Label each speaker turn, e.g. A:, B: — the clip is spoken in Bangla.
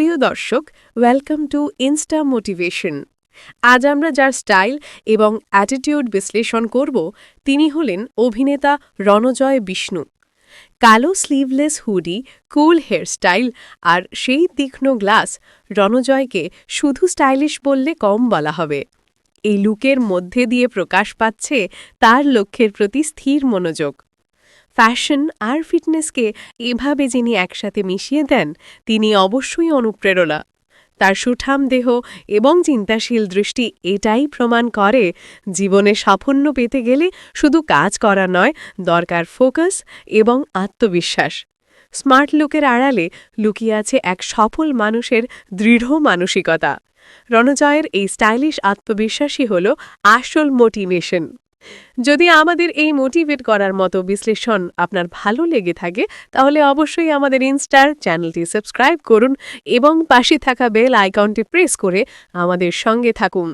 A: প্রিয় দর্শক ওয়েলকাম টু ইনস্টা মোটিভেশন আজ আমরা যার স্টাইল এবং অ্যাটিটিউড বিশ্লেষণ করব, তিনি হলেন অভিনেতা রণজয় বিষ্ণু। কালো স্লিভলেস হুডি কুল হেয়ারস্টাইল আর সেই তীক্ষ্ণ গ্লাস রণজয়কে শুধু স্টাইলিশ বললে কম বলা হবে। এই লুকের মধ্যে দিয়ে প্রকাশ পাচ্ছে তার লক্ষ্যের প্রতি স্থির মনোযোগ। ফ্যাশন আর ফিটনেসকে এভাবে যিনি একসাথে মিশিয়ে দেন, তিনি অবশ্যই অনুপ্রেরণা। তার সুঠাম দেহ এবং চিন্তাশীল দৃষ্টি এটাই প্রমাণ করে জীবনে সাফল্য পেতে গেলে শুধু কাজ করা নয়, দরকার ফোকাস এবং আত্মবিশ্বাস। স্মার্ট লুকের আড়ালে লুকিয়ে আছে এক সফল মানুষের দৃঢ় মানসিকতা। রণজয়ের এই স্টাইলিশ আত্মবিশ্বাসই হল আসল মোটিভেশন। যদি আমাদের এই মোটিভেট করার মতো বিশ্লেষণ আপনার ভালো লেগে থাকে, তাহলে অবশ্যই আমাদের ইনস্টার চ্যানেলটি সাবস্ক্রাইব করুন এবং পাশে থাকা বেল আইকনটি প্রেস করে আমাদের সঙ্গে থাকুন।